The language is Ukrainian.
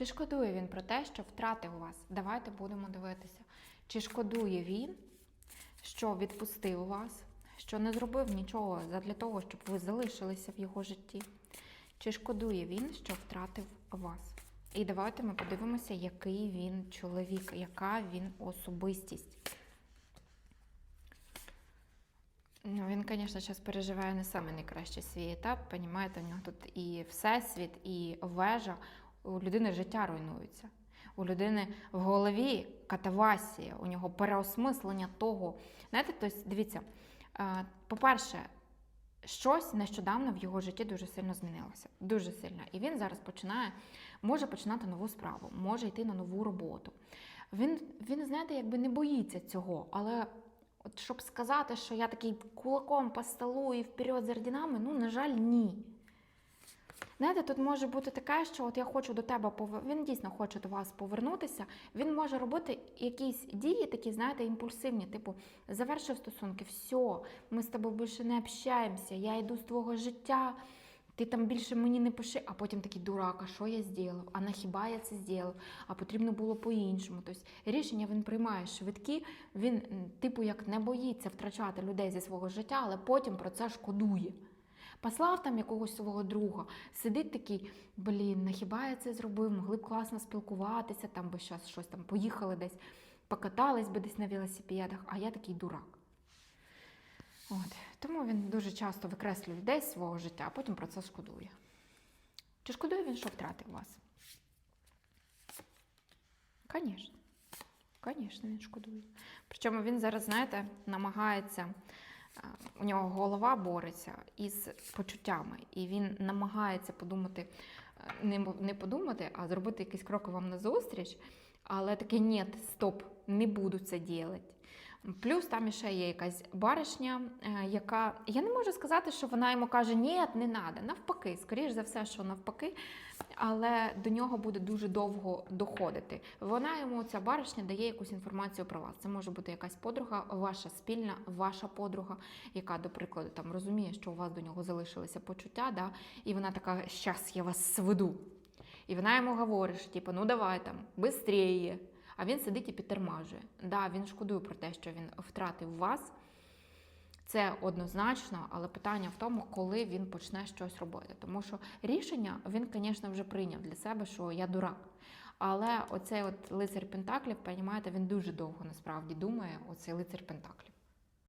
Чи шкодує він про те, що втратив вас? Давайте будемо дивитися. Чи шкодує він, що відпустив вас, що не зробив нічого для того, щоб ви залишилися в його житті? Чи шкодує він, що втратив вас? І давайте ми подивимося, який він чоловік, яка він особистість. Ну, він, звісно, зараз переживає не саме найкращий свій етап. Понімаєте, у нього тут і всесвіт, і вежа. У людини життя руйнується. У людини в голові катавасія, у нього переосмислення того. Знаєте, тобто, дивіться, е, по-перше, щось нещодавно в його житті дуже сильно змінилося. Дуже сильно. І він зараз починає, може починати нову справу, може йти на нову роботу. Він, він знаєте, якби не боїться цього, але От щоб сказати, що я такий кулаком по столу і вперед з ордінами, ну, на жаль, ні. Знаєте, тут може бути таке, що от я хочу до тебе повер... він дійсно хоче до вас повернутися. Він може робити якісь дії, такі, знаєте, імпульсивні, типу, завершив стосунки, все, ми з тобою більше не общаємося, я йду з твого життя, ти там більше мені не пиши, а потім такий дурак, а що я зробив? А на хіба я це зробив? А потрібно було по-іншому. Тобто рішення він приймає швидкі, він, типу, як не боїться втрачати людей зі свого життя, але потім про це шкодує. Послав там якогось свого друга, сидить такий, блін, на хіба я це зробив, могли б класно спілкуватися, там би зараз щось там поїхали десь, покатались би десь на велосипедах, а я такий дурак. От. Тому він дуже часто викреслює людей з свого життя, а потім про це шкодує. Чи шкодує він, що втратив вас? Звісно. Звісно, він шкодує. Причому він зараз, знаєте, намагається, у нього голова бореться із почуттями, і він намагається подумати, е, не, не подумати, а зробити якийсь крок вам назустріч, але таке ні, стоп, не буду це робити. Плюс там ще є якась баришня, е, яка я не можу сказати, що вона йому каже, ні, не треба. Навпаки, скоріш за все, що навпаки, але до нього буде дуже довго доходити. Вона йому, ця баришня, дає якусь інформацію про вас. Це може бути якась подруга, ваша спільна, ваша подруга, яка, до прикладу, там розуміє, що у вас до нього залишилися почуття, да? і вона така, щас я вас сведу. І вона йому говорить, що типу, ну давай там, бистріє. А він сидить і підтормажує. Да, він шкодує про те, що він втратив вас. Це однозначно, але питання в тому, коли він почне щось робити. Тому що рішення він, звісно, вже прийняв для себе, що я дурак. Але оцей от лицар Пентаклів, розумієте, він дуже довго насправді думає, оцей лицар Пентаклів.